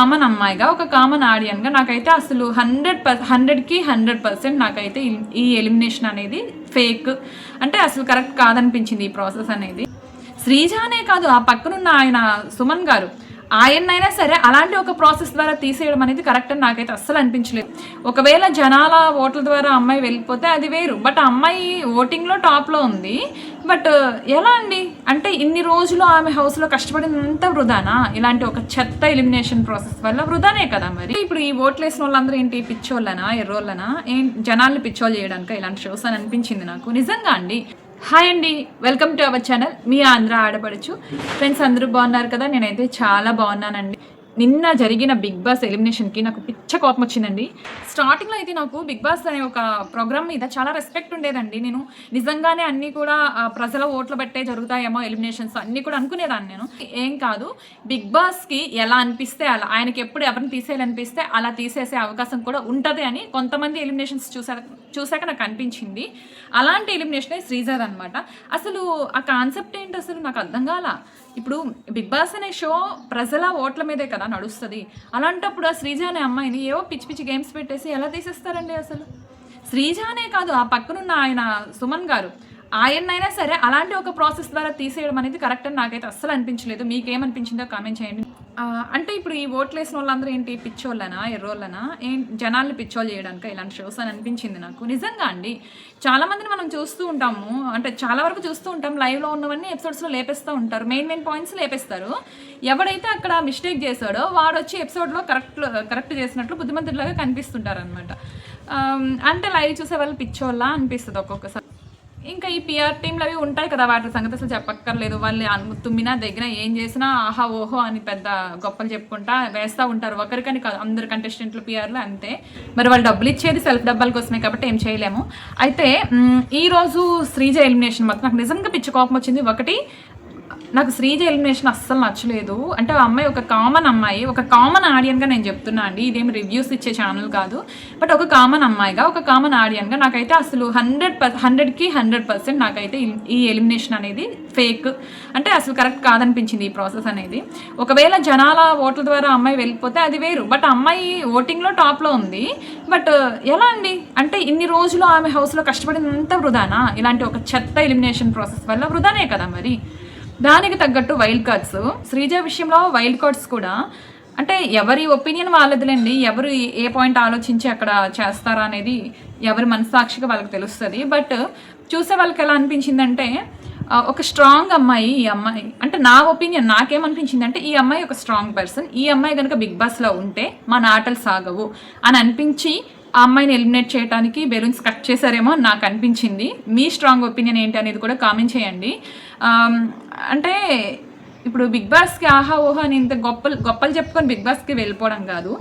Common అమ్మాయిగా ఒక common ఆడియన్గా నాకైతే అసలు హండ్రెడ్ పర్ హండ్రెడ్కి హండ్రెడ్ పర్సెంట్ నాకైతే ఈ- ఎలిమినేషన్ అనేది ఫేక్. అంటే అసలు కరెక్ట్ కాదనిపించింది ఈ ప్రాసెస్ అనేది. శ్రీజానే కాదు ఆ పక్కనున్న ఆయన సుమన్ గారు. ఆయన్నైనా సరే అలాంటి ఒక ప్రాసెస్ ద్వారా తీసేయడం అనేది కరెక్ట్ అని నాకైతే అస్సలు అనిపించలేదు. ఒకవేళ జనాల ఓట్ల ద్వారా అమ్మాయి వెళ్ళిపోతే అది వేరు. బట్ అమ్మాయి ఓటింగ్లో టాప్లో ఉంది. బట్ ఎలా అండి? అంటే ఇన్ని రోజులు ఆమె హౌస్లో కష్టపడినంత వృధానా? ఇలాంటి ఒక చెత్త ఎలిమినేషన్ ప్రాసెస్ వల్ల వృధానే కదా మరి? ఇప్పుడు ఈ ఓట్లు వేసిన వాళ్ళందరూ ఏంటి? పిచ్చోళ్ళనా? ఎర్రోళ్ళనా? ఏం జనాల్ని పిచ్చోళ్ళు చేయడానికి? ఇలాంటి షోస్ అని అనిపించింది నాకు. నిజంగా అండి. హాయ్ అండి. వెల్కమ్ టు అవర్ ఛానల్ మీ ఆంధ్ర ఆడపడచ్చు ఫ్రెండ్స్ అందరూ బాగున్నారు కదా? నేనైతే చాలా బాగున్నానండి. నిన్న జరిగిన బిగ్ బాస్ ఎలిమినేషన్కి నాకు పిచ్చ కోపం వచ్చిందండి స్టార్టింగ్లో అయితే నాకు బిగ్ బాస్ అనే ఒక ప్రోగ్రామ్ మీద చాలా రెస్పెక్ట్ ఉండేదండి. నేను నిజంగానే అన్నీ కూడా ప్రజల ఓట్లు బట్టే జరుగుతాయేమో ఎలిమినేషన్స్ అన్నీ కూడా అనుకునేదాన్ని నేను. ఏం కాదు బిగ్ బాస్కి ఎలా అనిపిస్తే అలా ఆయనకి ఎప్పుడు ఎవరిని తీసేయాలనిపిస్తే అలా తీసేసే అవకాశం కూడా ఉంటుంది అని కొంతమంది ఎలిమినేషన్స్ చూసారు. చూసాక నాకు అనిపించింది. అలాంటి ఎలిమినేషనే శ్రీజర్ అనమాట అసలు ఆ కాన్సెప్ట్ ఏంటి అసలు నాకు అర్థం కాల. ఇప్పుడు బిగ్ బాస్ అనే షో ప్రజల ఓట్ల మీదే కదా నడుస్తుంది. అలాంటప్పుడు ఆ శ్రీజ అనే అమ్మాయిని ఏవో పిచ్చి పిచ్చి గేమ్స్ పెట్టేసి ఎలా తీసేస్తారండి అసలు? శ్రీజానే కాదు ఆ పక్కనున్న ఆయన సుమన్ గారు. ఆయన్నైనా సరే అలాంటి ఒక ప్రాసెస్ ద్వారా తీసేయడం అనేది కరెక్ట్ అని నాకైతే అస్సలు అనిపించలేదు. మీకేమనిపించిందో కామెంట్ చేయండి. అంటే ఇప్పుడు ఈ ఓట్లు వేసిన వాళ్ళందరూ ఏంటి? పిచ్చోళ్ళనా? ఎర్రోళ్ళనా? ఏం జనాల్ని పిచ్చోళ్ళు చేయడానికి? ఇలాంటి షోస్ అని అనిపించింది నాకు. నిజంగా అండి. చాలామందిని మనం చూస్తూ ఉంటాము. అంటే చాలా వరకు చూస్తూ ఉంటాం. లైవ్లో ఉన్నవన్నీ ఎపిసోడ్స్లో లేపేస్తూ ఉంటారు. మెయిన్ మెయిన్ పాయింట్స్ లేపేస్తారు. ఎవడైతే అక్కడ మిస్టేక్ చేశాడో వాడు వచ్చి ఎపిసోడ్లో కరెక్ట్ కరెక్ట్ చేసినట్లు బుద్ధిమంతుడిలాగా కనిపిస్తుంటారు అనమాట అంటే లైవ్ చూసే వాళ్ళు పిచ్చోళ్ళ అనిపిస్తుంది ఒక్కొక్కసారి. ఇంకా ఈ పిఆర్ టీంలు అవి ఉంటాయి కదా వాటి సంగతి అసలు చెప్పక్కర్లేదు. వాళ్ళు తుమ్మినా దగ్గర ఏం చేసినా ఆహా ఓహో అని పెద్ద గొప్పలు చెప్పుకుంటా వేస్తూ ఉంటారు. ఒకరికని కాదు అందరు కంటెస్టెంట్లు పిఆర్లు అంతే. మరి వాళ్ళు డబ్బులు ఇచ్చేది సెల్ఫ్ డబ్బాల కోసమే కాబట్టి ఏం చేయలేము. అయితే ఈరోజు శ్రీజ ఎలిమినేషన్ మాత్రం నాకు నిజంగా పిచ్చి కోపం వచ్చింది. ఒకటి నాకు శ్రీజ ఎలిమినేషన్ అస్సలు నచ్చలేదు. అంటే ఆ అమ్మాయి ఒక కామన్ అమ్మాయి. ఒక కామన్ ఆడియన్గా నేను చెప్తున్నా అండి. ఇదేమి రివ్యూస్ ఇచ్చే ఛానల్ కాదు. బట్ ఒక కామన్ అమ్మాయిగా ఒక కామన్ ఆడియన్గా నాకైతే అసలు హండ్రెడ్ పర్ హండ్రెడ్కి హండ్రెడ్ పర్సెంట్ నాకైతే ఈ- ఈ ఎలిమినేషన్ అనేది ఫేక్ అంటే అసలు కరెక్ట్ కాదనిపించింది ఈ ప్రాసెస్ అనేది. ఒకవేళ జనాల ఓట్ల ద్వారా అమ్మాయి వెళ్ళిపోతే అది వేరు. బట్ అమ్మాయి ఓటింగ్లో టాప్లో ఉంది. బట్ uh, ఎలా అండి? అంటే ఇన్ని రోజులు ఆమె హౌస్లో కష్టపడినంత వృధానా? ఇలాంటి ఒక చెత్త ఎలిమినేషన్ ప్రాసెస్ వల్ల వృధానే కదా మరి? దానికి తగ్గట్టు వైల్డ్ కార్డ్స్. శ్రీజ విషయంలో వైల్డ్ కార్డ్స్ కూడా. అంటే ఎవరి ఒపీనియన్ వాళ్ళదిలేండి. ఎవరు ఏ పాయింట్ ఆలోచించి అక్కడ చేస్తారా అనేది ఎవరి మనస్సాక్షిగా వాళ్ళకి తెలుస్తుంది. బట్ చూసే వాళ్ళకి ఎలా అనిపించిందంటే ఒక స్ట్రాంగ్ అమ్మాయి ఈ అమ్మాయి. అంటే నా ఒపీనియన్ నాకేమనిపించింది అంటే ఈ అమ్మాయి ఒక స్ట్రాంగ్ పర్సన్. ఈ అమ్మాయి కనుక బిగ్ బాస్లో ఉంటే మన ఆటలు సాగవు అని అనిపించి ఆ అమ్మాయిని ఎలిమినేట్ చేయడానికి బెలూన్స్ కట్ చేశారేమో నాకు అనిపించింది. మీ స్ట్రాంగ్ ఒపీనియన్ ఏంటి అనేది కూడా కామెంట్ చేయండి. అంటే ఇప్పుడు బిగ్ బాస్కి ఆహా ఓహా అని ఇంత గొప్పలు గొప్పలు చెప్పుకొని బిగ్ బాస్కి వెళ్ళిపోవడం కాదు.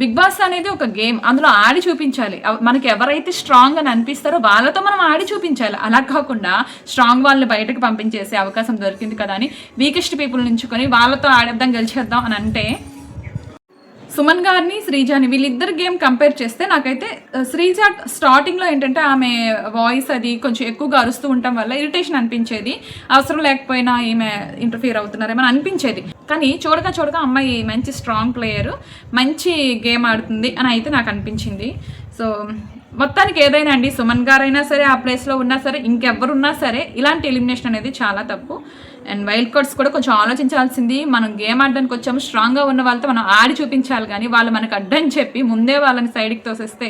బిగ్ బాస్ అనేది ఒక గేమ్. అందులో ఆడి చూపించాలి. మనకి ఎవరైతే స్ట్రాంగ్ అని అనిపిస్తారో వాళ్ళతో మనం ఆడి చూపించాలి. అలా కాకుండా స్ట్రాంగ్ వాళ్ళని బయటకు పంపించేసే అవకాశం దొరికింది కదా అని వీకెస్ట్ పీపుల్ నుంచుకొని వాళ్ళతో ఆడేద్దాం గెలిచేద్దాం అని అంటే సుమన్ గారిని శ్రీజాని వీళ్ళిద్దరు గేమ్ కంపేర్ చేస్తే నాకైతే శ్రీజ స్టార్టింగ్లో ఏంటంటే ఆమె వాయిస్ అది కొంచెం ఎక్కువగా అరుస్తూ ఉండటం వల్ల ఇరిటేషన్ అనిపించేది. అవసరం లేకపోయినా ఈమె ఇంటర్ఫియర్ అవుతున్నారేమో అని అనిపించేది. కానీ చూడగా చూడగా అమ్మాయి మంచి స్ట్రాంగ్ ప్లేయర్ మంచి గేమ్ ఆడుతుంది అని అయితే నాకు అనిపించింది. సో మొత్తానికి ఏదైనా అండి సుమన్ గారైనా సరే ఆ ప్లేస్లో ఉన్నా సరే ఇంకెవ్వరున్నా సరే ఇలాంటి ఎలిమినేషన్ అనేది చాలా తప్పు. అండ్ వైల్డ్ కార్డ్స్ కూడా కొంచెం ఆలోచించాల్సింది. మనం గేమ్ ఆడడానికి వచ్చాము స్ట్రాంగ్గా ఉన్న వాళ్ళతో మనం ఆడి చూపించాలి కానీ వాళ్ళు మనకు అడ్డని చెప్పి ముందే వాళ్ళని సైడ్కి తోసేస్తే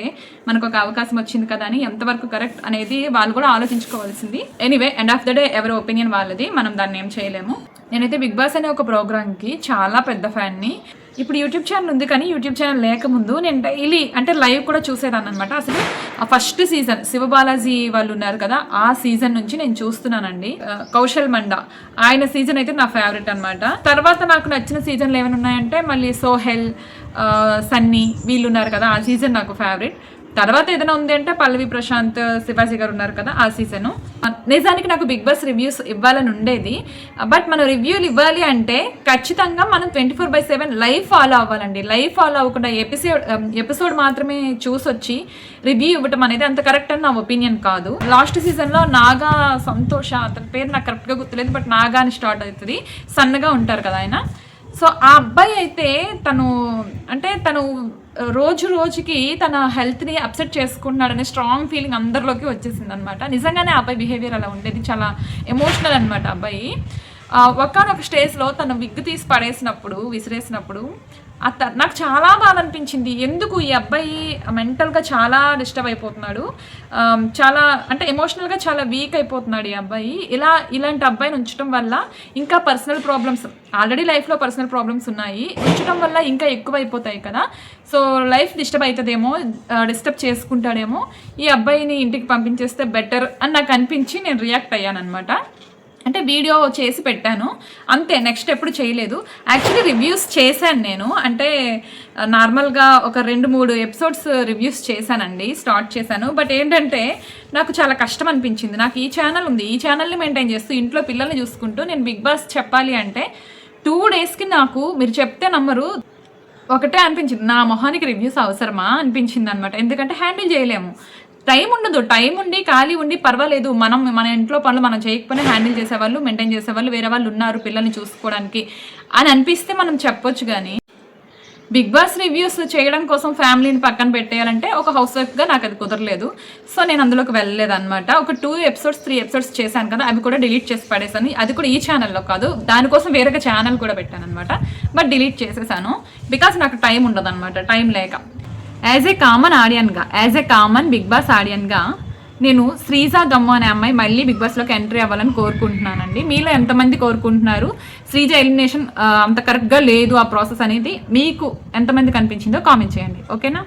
మనకు ఒక అవకాశం వచ్చింది కదా అని ఎంతవరకు కరెక్ట్ అనేది వాళ్ళు కూడా ఆలోచించుకోవాల్సింది. Anyway end of the day ఎవరి ఒపీనియన్ వాళ్ళది మనం దాన్ని ఏం చేయలేము. నేనైతే బిగ్ బాస్ అనే ఒక ప్రోగ్రామ్కి చాలా పెద్ద ఫ్యాన్ని ఇప్పుడు యూట్యూబ్ ఛానల్ ఉంది కానీ యూట్యూబ్ ఛానల్ లేకముందు నేను డైలీ అంటే లైవ్ కూడా చూసేదాన్ని అనమాట అసలు ఆ ఫస్ట్ సీజన్ శివబాలాజీ వాళ్ళు ఉన్నారు కదా ఆ సీజన్ నుంచి నేను చూస్తున్నానండి. కౌశల్ మండ ఆయన సీజన్ అయితే నా ఫేవరెట్ అనమాట తర్వాత నాకు నచ్చిన సీజన్లు ఏమైనా ఉన్నాయంటే మళ్ళీ సోహెల్ సన్నీ వీళ్ళు ఉన్నారు కదా ఆ సీజన్ నాకు ఫేవరెట్ తర్వాత ఏదైనా ఉంది అంటే పల్లవి ప్రశాంత్ శివాజీ గారు ఉన్నారు కదా ఆ సీజన్. నిజానికి నాకు బిగ్ బాస్ రివ్యూస్ ఇవ్వాలని ఉండేది. బట్ మనం రివ్యూలు ఇవ్వాలి అంటే ఖచ్చితంగా మనం twenty four by seven live follow అవ్వాలండి. లైవ్ ఫాలో అవ్వకుండా ఎపిసోడ్ ఎపిసోడ్ మాత్రమే చూసొచ్చి రివ్యూ ఇవ్వటం అనేది అంత కరెక్ట్ అని నా ఒపీనియన్ కాదు. లాస్ట్ సీజన్లో నాగా సంతోష అతని పేరు నాకు కరెక్ట్గా గుర్తులేదు బట్ నాగా అని స్టార్ట్ అవుతుంది. సన్నగా ఉంటారు కదా ఆయన. సో ఆ అబ్బాయి అయితే తను అంటే తను రోజు రోజుకి తన హెల్త్ని అప్సెట్ చేసుకుంటున్నాడనే స్ట్రాంగ్ ఫీలింగ్ అందరిలోకి వచ్చేసింది అనమాట నిజంగానే ఆ అబ్బాయి బిహేవియర్ అలా ఉండేది చాలా ఎమోషనల్ అనమాట అబ్బాయి. ఒకనొక స్టేజ్లో తను విగ్గు తీసి పడేసినప్పుడు విసిరేసినప్పుడు అత్త నాకు చాలా బాధ అనిపించింది ఎందుకు ఈ అబ్బాయి మెంటల్గా చాలా డిస్టర్బ్ అయిపోతున్నాడు? చాలా అంటే ఎమోషనల్గా చాలా వీక్ అయిపోతున్నాడు ఈ అబ్బాయి. ఇలా ఇలాంటి అబ్బాయిని ఉంచడం వల్ల ఇంకా పర్సనల్ ప్రాబ్లమ్స్ ఆల్రెడీ లైఫ్లో పర్సనల్ ప్రాబ్లమ్స్ ఉన్నాయి. ఉంచడం వల్ల ఇంకా ఎక్కువ అయిపోతాయి కదా. సో లైఫ్ డిస్టర్బ్ అవుతుందేమో డిస్టర్బ్ చేసుకుంటాడేమో. ఈ అబ్బాయిని ఇంటికి పంపించేస్తే బెటర్ అని నాకు అనిపించి నేను రియాక్ట్ అయ్యాను అనమాట అంటే వీడియో చేసి పెట్టాను. అంతే నెక్స్ట్ ఎప్పుడు చేయలేదు. యాక్చువల్లీ రివ్యూస్ చేశాను నేను. అంటే నార్మల్గా ఒక రెండు మూడు ఎపిసోడ్స్ రివ్యూస్ చేశానండి స్టార్ట్ చేశాను. బట్ ఏంటంటే నాకు చాలా కష్టం అనిపించింది. నాకు ఈ ఛానల్ ఉంది. ఈ ఛానల్ని మెయింటైన్ చేస్తూ ఇంట్లో పిల్లల్ని చూసుకుంటూ నేను బిగ్ బాస్ చెప్పాలి అంటే టూ డేస్కి నాకు మీరు చెప్తే నమ్మరు. ఒకటే అనిపించింది. నా మొహానికి రివ్యూస్ అవసరమా? అనిపించింది అనమాట ఎందుకంటే హ్యాండిల్ చేయలేము. టైం ఉండదు టైం ఉండి ఖాళీ ఉండి పర్వాలేదు. మనం మన ఇంట్లో పనులు మనం చేయకపోయినా హ్యాండిల్ చేసేవాళ్ళు మెయింటైన్ చేసేవాళ్ళు వేరే వాళ్ళు ఉన్నారు పిల్లల్ని చూసుకోవడానికి అని అనిపిస్తే మనం చెప్పొచ్చు కానీ బిగ్ బాస్ రివ్యూస్ చేయడం కోసం ఫ్యామిలీని పక్కన పెట్టేయాలంటే ఒక హౌస్ వైఫ్గా నాకు అది కుదరలేదు. సో నేను అందులోకి వెళ్ళలేదు అనమాట ఒక టూ ఎపిసోడ్స్ త్రీ ఎపిసోడ్స్ చేశాను కదా అవి కూడా డిలీట్ చేసి పడేసాను అది కూడా ఈ ఛానల్లో కాదు దానికోసం వేరొక ఛానల్ కూడా పెట్టాను అనమాట బట్ డిలీట్ చేసేసాను. బికాస్ నాకు టైం ఉండదు అనమాట టైం లేక. As a common ఆడియన్గా as a common Bigg Boss ఆడియన్గా నేను శ్రీజా గమ్మ అనే అమ్మాయి మళ్ళీ బిగ్ బాస్లోకి ఎంట్రీ అవ్వాలని కోరుకుంటున్నానండి. మీలో ఎంతమంది కోరుకుంటున్నారు? శ్రీజ ఎలిమినేషన్ అంత కరెక్ట్గా లేదు ఆ ప్రాసెస్ అనేది మీకు ఎంతమంది కనిపించిందో కామెంట్ చేయండి. ఓకేనా